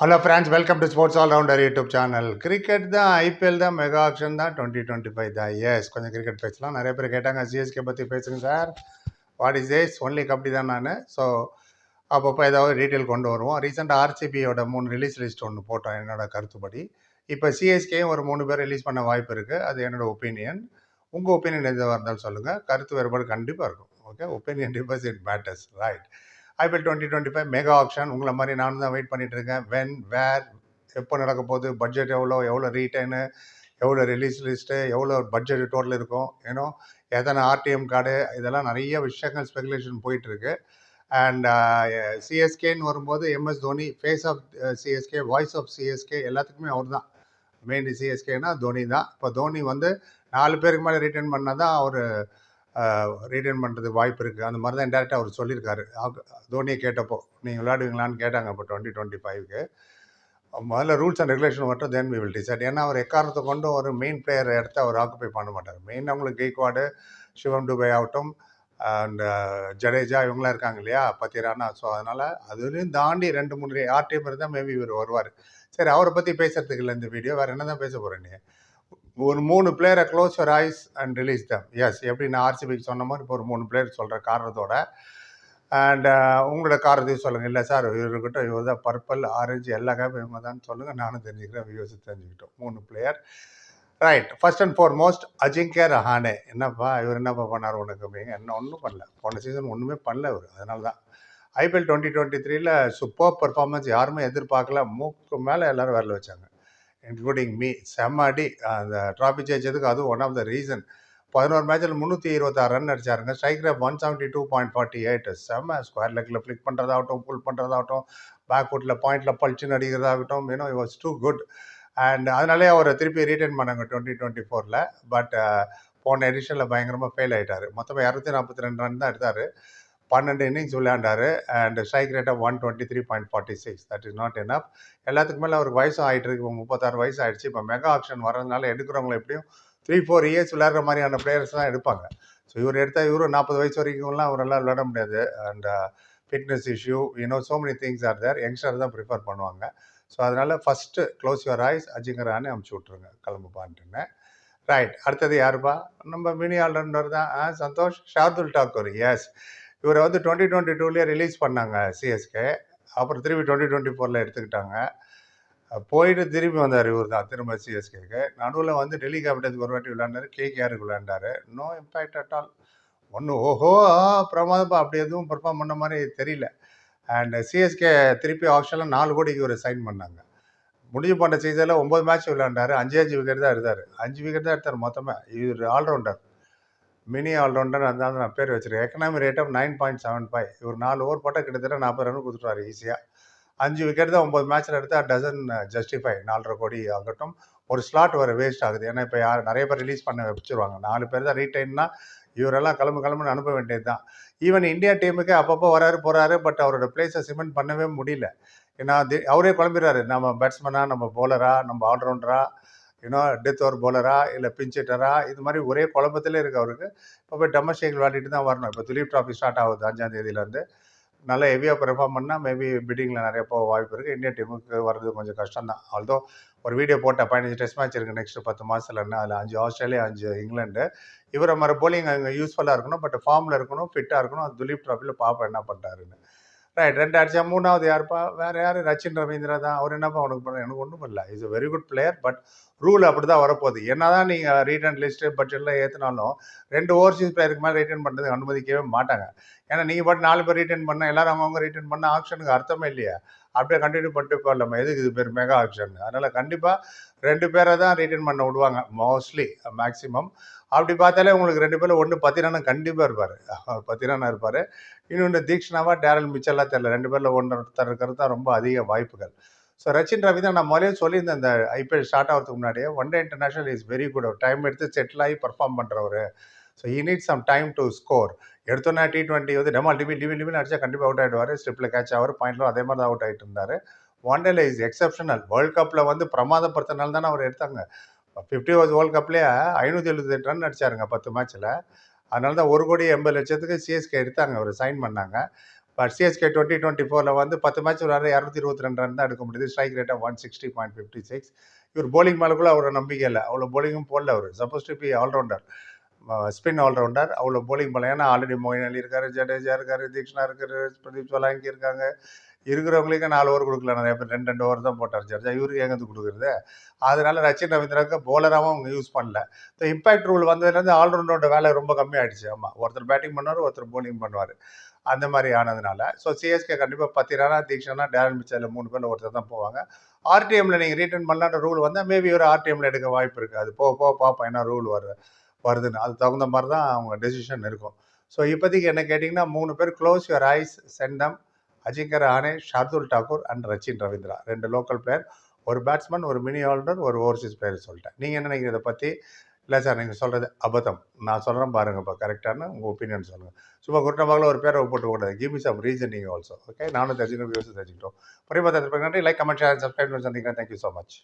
Hello friends welcome to sports all rounder YouTube channel cricket தான் IPL தான் mega auction தான் twenty twenty five தான். Yes கொஞ்சம் cricket பேசலாம். நிறைய பேர் கேட்டாங்க சிஎஸ்கே பற்றி பேசுங்க sir what is as only kabaddi தான் நான். ஸோ அப்பப்போ ஏதாவது டீட்டெயில் கொண்டு வருவோம். ரீசெண்டாக ஆர்சிபியோட மூணு ரிலீஸ் லிஸ்ட் ஒன்று போட்டோம் என்னோட கருத்துப்படி. இப்போ சிஎஸ்கேயும் ஒரு மூணு பேர் ரிலீஸ் பண்ண வாய்ப்பு இருக்குது அது என்னோடய ஒப்பீனியன் உங்கள் ஒப்பீனியன் எதுவாக இருந்தாலும் சொல்லுங்கள் கருத்து வேறுபாடு கண்டிப்பாக இருக்கும். Okay opinion differs it matters right IPL twenty twenty five mega auction உங்களை மாதிரி நானும் தான் வெயிட் பண்ணிட்டு இருக்கேன். வென் வேர் எப்போ நடக்க போகுது பட்ஜெட் எவ்வளோ எவ்வளோ ரீட்டர்னு எவ்வளோ ரிலீஸ் லிஸ்ட்டு எவ்வளோ பட்ஜெட் டோட்டல் இருக்கும். ஏன்னோ எத்தனை ஆர்டிஎம் கார்டு இதெல்லாம் நிறைய விஷயங்கள் ஸ்பெகுலேஷன் போயிட்டுருக்கு அண்ட் சிஎஸ்கேன்னு uh, வரும்போது MS Dhoni face of CSK voice of CSK எல்லாத்துக்குமே அவர் தான். மெயின் சிஎஸ்கேனா தோனி தான். இப்போ தோனி வந்து நாலு பேருக்கு மேலே ரிட்டர்ன் பண்ணால் தான் அவர் ரீட்டைன் பண்ணுறதுக்கு வாய்ப்பு இருக்குது அந்த மாதிரி தான் டேரெக்டாக அவர் சொல்லியிருக்காரு. தோனியை கேட்டப்போ நீங்கள் விளையாடுவீங்களான்னு கேட்டாங்க இப்போ டுவெண்ட்டி டுவெண்ட்டி ஃபைவ்க்கு முதல்ல ரூல்ஸ் அண்ட் ரெகுலேஷன் மட்டும் தென் வி வில் டிசைட் ஏன்னா அவர் எக்காரணத்தை கொண்டு ஒரு மெயின் பிளேயர் இடத்த அவர் ஆக்குப்பை பண்ண மாட்டார். மெயின் அவங்களுக்கு கெய்க்வாடு சிவம் டுபை ஆகட்டும் அண்ட் ஜடேஜா இவங்களாம் இருக்காங்க இல்லையா? பத்திரானா ஸோ அதனால் அதுலேயும் தாண்டி ரெண்டு மூணு ஆர்டிஎம் இருந்தால் மேபி இவர் வருவார். சரி அவரை பற்றி பேசுறதுக்கு இல்லை இந்த வீடியோ வேறு என்ன தான் பேச போகிறேன் நீ? ஒரு மூணு பிளேயரை close your eyes and release them yes எப்படி நான் ஆர்சிபிக்கு சொன்ன மாதிரி இப்போ ஒரு மூணு பிளேயர் சொல்கிற காரணத்தோட. அண்ட் uh, உங்களோட காரணத்தையும் சொல்லுங்கள் இல்லை சார் இவர்கிட்ட இவர் தான் பர்பிள் ஆரஞ்சு எல்லா கேப்பும் இவங்க தான் சொல்லுங்கள் நானும் தெரிஞ்சுக்கிறேன் வியூஸ் தெரிஞ்சுக்கிட்டோம். மூணு player right first and foremost Ajinkya Rahane என்னப்பா இவர் என்னப்பா பண்ணார் உனக்கு? அப்படிங்க என்ன ஒன்றும் பண்ணல. போன சீசன் ஒன்றுமே பண்ணல இவர். அதனால தான். ஐபிஎல் டுவெண்ட்டி டுவெண்ட்டி த்ரீல சூப்பர் பர்ஃபார்மன்ஸ் யாருமே எதிர்பார்க்கல. மூக்கு மேலே எல்லோரும் வரல வச்சாங்க. இன்க்ளூடிங் மீ செம்ம அடி. அந்த ட்ராஃபி ஜெயிச்சதுக்கு அதுவும் ஒன் ஆஃப் த ரீசன் பதினோரு மேட்ச்சில் முந்நூற்றி இருபத்தாறு run அடிச்சாருங்க. Strike rate one seventy two point forty eight செம்ம ஸ்கொயர் லெக்கில் ஃப்ளிக் பண்ணுறதாகட்டும் புல் பண்ணுறதாகட்டும் பேக் ஃபுட்டில் பாயிண்டில் பளிச்சுன்னு அடிக்கிறதாகட்டும் you know it too good and அதனாலே அவர் திருப்பி ரீட்டைன் பண்ணாங்க டுவெண்ட்டி டுவெண்ட்டி ஃபோரில் பட் போன எடிஷனில் பயங்கரமாக ஃபெயில் ஆகிட்டார் மொத்தமாக இரநூத்தி நாற்பத்தி ரெண்டு ரன் தான் எடுத்தார். பன்னெண்டு innings விளையாண்டாரு. And strike rate of one twenty three point forty six that is not enough எல்லாத்துக்கு மேலே அவருக்கு வயசும் ஆகிட்டு இருக்கு. இப்போ முப்பத்தாறு வயசு ஆகிடுச்சு இப்போ மெகா ஆப்ஷன் வரதுனால எடுக்கிறவங்க எப்படியும் த்ரீ ஃபோர் இயர்ஸ் விளையாடுற மாதிரியான பிளேயர்ஸ் தான் எடுப்பாங்க. ஸோ இவர் எடுத்தால் இவரும் நாற்பது வயசு வரைக்கும்லாம் அவரெல்லாம் விளையாட முடியாது. And fitness issue you know so many things are there youngster தான் ப்ரிஃபர் பண்ணுவாங்க. ஸோ அதனால் ஃபஸ்ட்டு க்ளோஸ் யுவர் ஐஸ் அஜிங்கரானே அமுச்சு விட்ருங்க கிளம்புப்பான்ட்டுன்னு ரைட் அடுத்தது யாருப்பா? நம்ம மினி ஆல்ரவுண்டர் தான். ஆ, சந்தோஷ். ஷார்துல் டாக்கூர் எஸ் இவரை வந்து டுவெண்ட்டி டுவெண்ட்டி டூலேயே ரிலீஸ் பண்ணாங்க சிஎஸ்கே அப்புறம் திருப்பி டுவெண்ட்டி டுவெண்ட்டி ஃபோரில் எடுத்துக்கிட்டாங்க. போயிட்டு திரும்பி வந்தார் இவர் தான் திரும்ப சிஎஸ்கேக்கு நடுவில் வந்து டெல்லி கேபிட்டல்ஸ்க்கு ஒரு வாட்டி விளையாண்டார் கேகேஆருக்கு விளையாண்டார். நோ இம்பேக்ட் அட் ஆல் ஒன்று ஓஹோ பிரமாதப்பா அப்படி எதுவும் பர்ஃபார்ம் பண்ண மாதிரி தெரியல. அண்ட் சிஎஸ்கே திருப்பி ஆக்ஷனில் நாலு கோடிக்கு இவர் சைன் பண்ணாங்க. முடிஞ்சு போன சீசனில் ஒம்பது மேட்ச் விளையாண்டார். அஞ்சு அஞ்சு விக்கெட் தான் எடுத்தார். அஞ்சு விக்கெட் தான் எடுத்தார் மொத்தமாக இவர் ஆல்ரவுண்டர் மினி ஆல்ரவுண்டர் அந்த நான் பேர் வச்சிருக்கேன். Economy rate of nine point seven five ஒரு நாலு ஓவர் போட்டால் கிட்டத்தட்ட நாற்பது ரன் கொடுத்துருவாரு ஈஸியாக அஞ்சு விக்கெட் தான் ஒம்பது மேட்ச்சில் எடுத்தால் டசன் ஜஸ்டிஃபை நாலரை கோடி ஆகட்டும். ஒரு ஸ்லாட் வர வேஸ்ட் ஆகுது. ஏன்னா இப்போ யார் நிறைய பேர் ரிலீஸ் பண்ண வச்சுருவாங்க. நாலு பேர் தான் ரீடைன்னா இவரெல்லாம் கிளம்பு கிளம்புன்னு அனுப்ப வேண்டியது தான் ஈவன் இந்தியா டீமுக்கு அப்பப்போ வராரு போகிறாரு பட் அவரோட பிளேஸை சிமெண்ட் பண்ணவே முடியல. ஏன்னா தி- அவரே குழம்பிடுறாரு. நம்ம பேட்ஸ்மனா நம்ம போலரா நம்ம ஆல்ரவுண்டரா யூனோ டெத் ஓவர் போலரா இல்லை பிஞ்சிட்டரா இது மாதிரி ஒரே குழப்பத்திலே இருக்கு அவருக்கு. இப்போ போய் டொமஸ்டிக் விளையாடிட்டு தான் வரணும். இப்போ துலீப் ட்ராஃபி ஸ்டார்ட் ஆகுது அஞ்சாம் தேதியிலேருந்து. நல்லா ஹெவியாக பெர்ஃபார்ம் பண்ணால் மேபி பிட்டிங்கில் நிறைய போக வாய்ப்பு இருக்குது இந்தியன் டீமுக்கு வர்றது கொஞ்சம் கஷ்டம் தான். ஆல்தோ ஒரு வீடியோ போட்ட பதினஞ்சு டெஸ்ட் மேட்ச் இருக்குது நெக்ஸ்ட் பத்து மாதத்துல என்ன அதில் அஞ்சு ஆஸ்திரேலியா அஞ்சு இங்கிலாந்து இவரை மாதிரி போலிங் அங்கே யூஸ்ஃபுல்லாக இருக்கணும் பட் ஃபார்மில் இருக்கணும் ஃபிட்டாக இருக்கணும். அது துலீப் ட்ராஃபியில் பார்ப்போம் என்ன பண்ணுறாருன்னு ரைட் ரெண்டு அடிச்சா மூணாவது யாருப்பா? வேறு யார்? ரச்சின் ரவீந்திரா தான். அவர் என்னப்பா உனக்கு பண்ண? எனக்கு ஒன்றும் பண்ணல. Is a very good player but rule அப்படி தான் வரப்போகுது. என்ன தான் நீங்கள் ரீட்டன் லிஸ்ட்டு பட்ஜெட்லாம் ஏற்றினாலும் ரெண்டு ஓவர்சீஸ் பிளேயருக்கு மேலே ரிட்டர்ன் பண்ணுறதுக்கு அனுமதிக்கவே மாட்டாங்க. ஏன்னா நீங்கள் பாட்டு நாலு பேர் ரிட்டர்ன் பண்ணால் எல்லாரும் அவங்கவுங்க ரிட்டர்ன் பண்ண ஆப்ஷனுக்கு அர்த்தமே இல்லையா. அப்படியே கண்டினியூ பண்ணிட்டு போயிடலாமா. எதுக்கு இது பேர் மெகா ஆப்ஷன் அதனால் கண்டிப்பாக ரெண்டு பேரை தான் ரிட்டர்ன் பண்ண விடுவாங்க. மோஸ்ட்லி மேக்ஸிமம் அப்படி பார்த்தாலே உங்களுக்கு ரெண்டு பேரில் ஒன்று பத்திரானா கண்டிப்பாக இருப்பார். பத்திரானா இருப்பார். இன்னொன்று தீக்ஷனாவா டேரல் மிச்சல்லாம் தெரியல. ரெண்டு பேரில் ஒன்றொருத்தர் இருக்கிறது தான் ரொம்ப அதிக வாய்ப்புகள். ஸோ ரச்சின் ரவி தான் நான் முதலே சொல்லியிருந்தேன் இந்த ஐபிஎல் ஸ்டார்ட் ஆகிறதுக்கு முன்னாடியே. One day international is very good time எடுத்து செட்டில் ஆகி perform பண்ணுறவர் so he need some time to score எடுத்தோன்னா டி டுவெண்ட்டி வந்து டெமால் டிவி டிபி டிவின்னு அடிச்சா கண்டிப்பாக அவுட் ஆகிடுவார் ஸ்டிப்பில் கேட்ச் ஆவார் பாயிண்ட்லும் அதே மாதிரி தான் அவுட் ஆகிட்டு இருந்தார். ஒன் டேல இஸ் எக்ஸப்ஷனல் வேர்ல்ட் கப்பில் வந்து பிரமாதப்படுத்தினால தானே அவர் எடுத்தாங்க. ஃபிஃப்டி ஓவர்ஸ் வேர்ல்ட் கப்லேயே ஐநூற்றி எழுபத்தெட்டு ரன் அடிச்சாருங்க பத்து மேட்ச்சில் அதனால தான் ஒரு கோடி எண்பது லட்சத்துக்கு சிஎஸ்கே எடுத்தாங்க. அவர் சைன் பண்ணாங்க. பட் சிஎஸ்கே டுவெண்ட்டி டுவெண்ட்டி ஃபோரில் வந்து பத்து மேட்ச் விளாட்ற இரநூத்தி இருபத்தி ரெண்டு ரன் தான் எடுக்க முடியுது. ஸ்ட்ரைக் ரேட்டாக one sixty point fifty six இவர் போலிங் மேலே கூட அவரோட நம்பிக்கை இல்லை. அவ்வளோ போலிங்கும் போடல அவர். Suppose to be all rounder spin all rounder அவ்வளோ போலிங் போடல. ஏன்னா ஆல்ரெடி மோயின் அலி இருக்காரு ஜடேஜா இருக்காரு தீக்ஷனா இருக்காரு பிரதீப் சோலாங்கி இருக்காங்க. இருக்கிறவங்களுக்கு நாலு ஓவர் கொடுக்கல. நிறைய பேர் ரெண்டு ரெண்டு ஓவர் தான் போட்டார். ஜடேஜா இவருக்கு எங்கேருந்து கொடுக்குறது? அதனால ரச்சின் ரவீந்திராவுக்கு போலராகவும் அவங்க யூஸ் பண்ணல. ஸோ இம்பாக்ட் ரூல் வந்ததுலேருந்து ஆல்ரவுண்டரோட வேலை ரொம்ப கம்மியாயிடுச்சு. ஆமாம் ஒருத்தர் பேட்டிங் பண்ணுவார் ஒருத்தர் போலிங் பண்ணுவார். அந்த மாதிரி ஆனதுனால. ஸோ சிஎஸ்கே கண்டிப்பாக பத்து தீக்ஷனா டேரன் மிச்சல் மூணு பேரில் ஒருத்தர் தான் போவாங்க. ஆர்டிஎம்ல நீங்கள் ரீட்டர்ன் பண்ணலான்ற ரூல் வந்தால் மேபி ஒரு ஆர்டிஎம்ல எடுக்க வாய்ப்பு இருக்குது அது போக போக பார்ப்போம் என்ன ரூல் வரு வருதுன்னு. அது தகுந்த மாதிரி தான் அவங்க டெசிஷன் இருக்கும். ஸோ இப்போதைக்கு என்ன கேட்டிங்கன்னா மூணு பேர் க்ளோஸ் யுவர் ஐஸ் செண்டம் அஜிங்கர் ஆனே ஷார்துல் டாக்கூர் அண்ட் ரச்சின் ரவீந்திரா ரெண்டு லோக்கல் பிளேயர் ஒரு பேட்ஸ்மேன் ஒரு மினி ஆல்ரவுண்டர் ஒரு ஓவர்சீஸ் பிளேயர் சொல்லிட்டேன். நீங்கள் என்ன நினைக்கிறத பற்றி இல்லை சார் நீங்கள் சொல்கிறது அபத்தம். நான் சொல்கிறேன் பாருங்கப்பா கரெக்டான உங்கள் ஒப்பீனியன் சொல்லுங்கள் சும்மா குற்றமாக ஒரு பேரை போட்டு கூடாது give me some reasoning also okay நானும் தெரிஞ்சுக்கணும் வியூஸும் தெரிஞ்சுக்கிட்டோம். புரியுமா நன்றி. லைக் கமெண்ட் ஷேர் சப்ஸ்கிரைப் பண்ணி சொன்னீங்கன்னா தேங்க்யூ ஸோ மச்